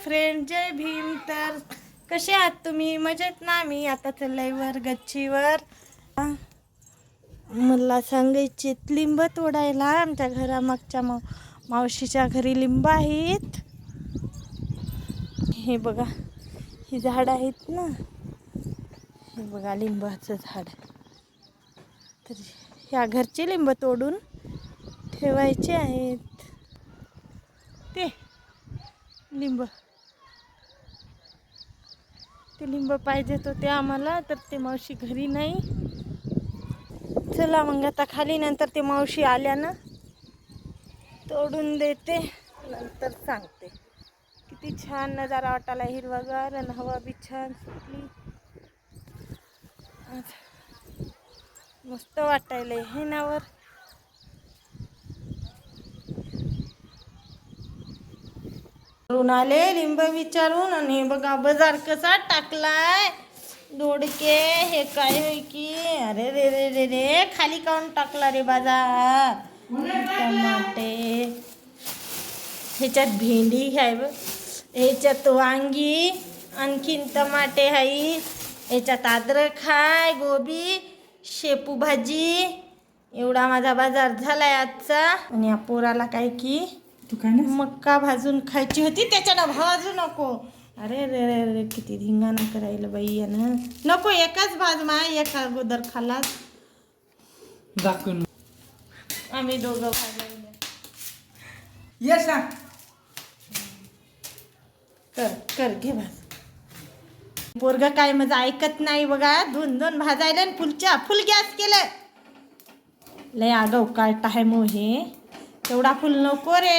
Friend जय भीम. तर कसे आहात तुम्ही? मजेत ना मी? आता चाललंय गच्चीवर मला सांगायचे लिंब तोडायला. आमच्या घरामागच्या माव मावशीच्या घरी लिंब आहेत. हे बघा ही झाड आहेत ना. हे बघा लिंबाचं झाड. तर ह्या घरचे लिंब तोडून ठेवायचे आहेत. ते लिंब. ते लिंब पाहिजेत होते आम्हाला तर ते मावशी घरी नाही. चला मग आता खाली नंतर ते मावशी आल्यानं तोडून देते नंतर सांगते. किती छान नजारा वाटायला हिरवागार आणि हवा बी छान सुटली. मस्त वाटायला हे नावर. करून आले लिंब विचारून. आणि बघा बाजार कसा टाकलाय. दोडके हे काय होय की? अरे रे रे रे रे खाली काऊन टाकला रे बाजार? टमाटे. ह्याच्यात भेंडी आहे बघ. ह्याच्यात वांगी आणखीन टमाटे आहे ह्याच्यात अद्रक हाय गोबी शेपू भाजी. एवढा माझा बाजार झालाय आजचा. आणि या पोराला काय की तू काय ना मक्का भाजून खायची होती त्याच्यानं भाजू नको. अरे रे रे रे किती धिंगाणा करायला बाई यानं. नको एकाच भाज मा एका अगोदर खालास. दाखवून आम्ही दोघं भाजायला ये सांग कर कर घे भाज. पोरग काय माझं ऐकत नाही बघा. दोन दोन भाजायला आणि फुलच्या फुल गॅस केलं. लय आगाऊ काय टाय मो हे. तेवढा फुल नको रे.